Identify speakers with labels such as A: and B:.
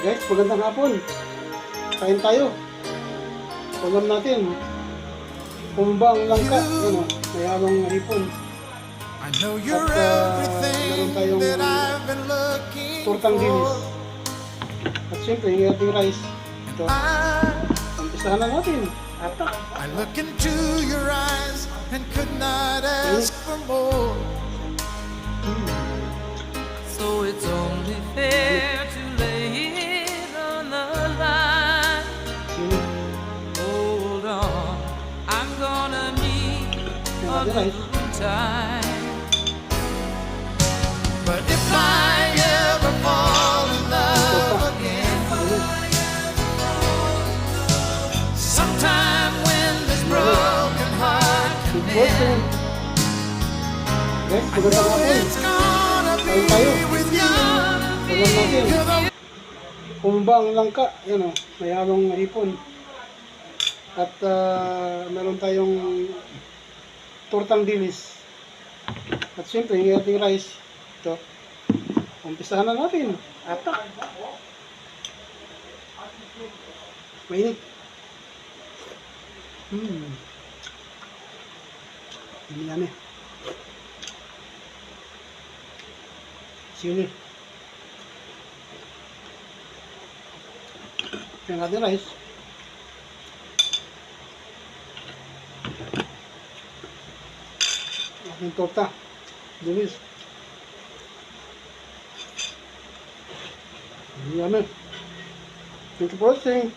A: Guys, magandang hapon. Kain tayo. Ulam natin. Kumbang langka. Ano, may halong hipon.
B: I know you're
A: At, uh, meron tayong Tortang dinis. At syempre, yung ating rice. Ito. Umpisahan na natin.
B: I look into your eyes and could not ask for more.
C: So it's only fair to
B: But if I ever fall in love again, sometime when this broken heart
A: morning. Guys, magandang hapon.
B: it's gonna be with you.
A: Kumbang langka. Yan o. May halong hipon. At ah, meron tayong tortang dilis. At syempre, yung ating rice. Ito. Umpisahan na natin. Atak. Mainit. Hmm. Yummy yummy. Sili. Yung ating rice. Ating torta. Dilis. Yummy. Thank you for watching.